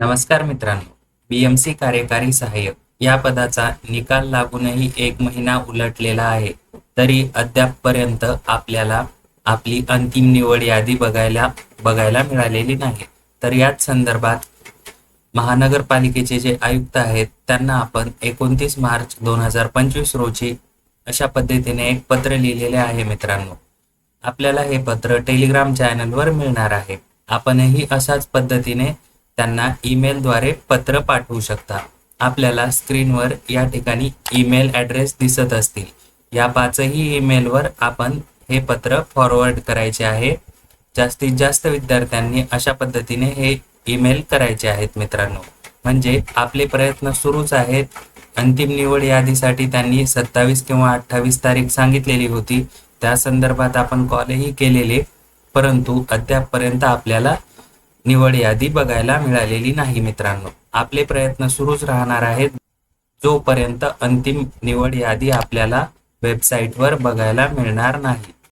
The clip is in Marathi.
नमस्कार मित्रांनो बीएमसी कार्यकारी सहाय्यक या पदाचा निकाल लागूनही एक महिना उलटलेला आहे. तरी अद्यापपर्यंत आपल्याला आपली अंतिम निवड यादी बघायला बघायला मिळालेली नाही. तर याच संदर्भात महानगरपालिकेचे जे आयुक्त आहेत त्यांना आपण एकोणतीस मार्च दोन हजार पंचवीस रोजी अशा पद्धतीने एक पत्र लिहिलेले आहे मित्रांनो. आपल्याला हे पत्र टेलिग्राम चॅनलवर मिळणार आहे. आपणही अशाच पद्धतीने त्यांना ईमेलद्वारे पत्र पाठवू शकता. आपल्याला स्क्रीनवर या ठिकाणी ईमेल ॲड्रेस दिसत असतील. या पाचही ईमेलवर आपण हे पत्र फॉरवर्ड करायचे आहे. जास्तीत जास्त विद्यार्थ्यांनी अशा पद्धतीने हे ईमेल करायचे आहेत मित्रांनो. म्हणजे आपले प्रयत्न सुरूच आहेत. अंतिम निवड यादीसाठी त्यांनी सत्तावीस किंवा अठ्ठावीस तारीख सांगितलेली होती. त्या संदर्भात आपण कॉलही केलेले. परंतु अद्यापपर्यंत आपल्याला निवड यादी बघायला मिळालेली नाही मित्रांनो. आपले प्रयत्न सुरूच राहणार आहेत. जोपर्यंत अंतिम निवड यादी आपल्याला वेबसाईटवर बघायला मिळणार नाही.